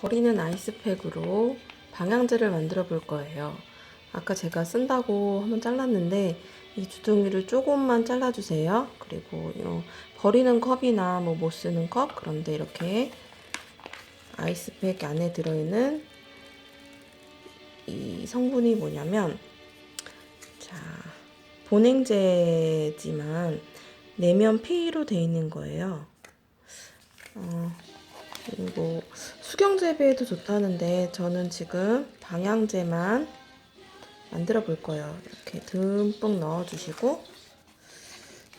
버리는 아이스팩으로 방향제를 만들어 볼 거예요. 아까 제가 쓴다고 한번 잘랐는데 이 주둥이를 조금만 잘라주세요. 그리고 요 버리는 컵이나 뭐 못 쓰는 컵 그런데 이렇게 아이스팩 안에 들어있는 이 성분이 뭐냐면 자 보냉제지만 내면 피로 돼 있는 거예요. 어, 그리고 수경 재배에도 좋다는데 저는 지금 방향제만 만들어 볼 거예요. 이렇게 듬뿍 넣어 주시고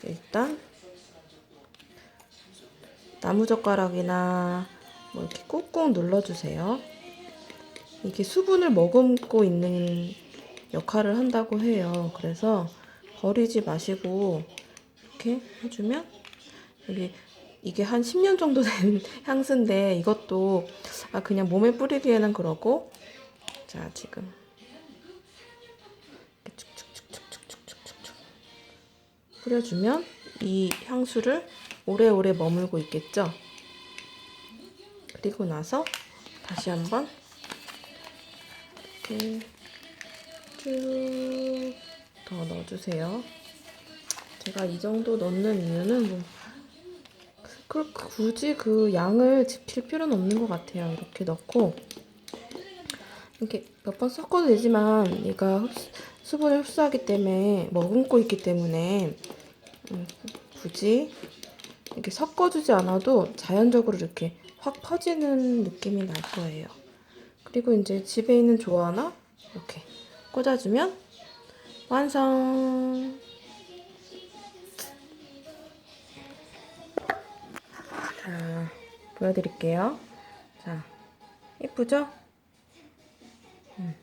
일단 나무젓가락이나 뭐 이렇게 꾹꾹 눌러 주세요. 이게 수분을 머금고 있는 역할을 한다고 해요. 그래서 버리지 마시고 이렇게 해주면 여기 이게 한 10년 정도 된 향수인데 이것도 아 그냥 몸에 뿌리기에는 그러고 자 지금 뿌려주면 이 향수를 오래오래 머물고 있겠죠. 그리고 나서 다시 한번 이렇게 쭉 더 넣어주세요. 제가 이 정도 넣는 이유는 뭐 그 굳이 그 양을 지킬 필요는 없는 것 같아요. 이렇게 넣고 이렇게 몇 번 섞어도 되지만 얘가 흡수, 수분을 흡수하기 때문에 머금고 있기 때문에 음, 굳이 이렇게 섞어주지 않아도 자연적으로 이렇게 확 퍼지는 느낌이 날 거예요. 그리고 이제 집에 있는 조화나 이렇게 꽂아주면 완성! 자, 보여드릴게요. 자, 예쁘죠? 음.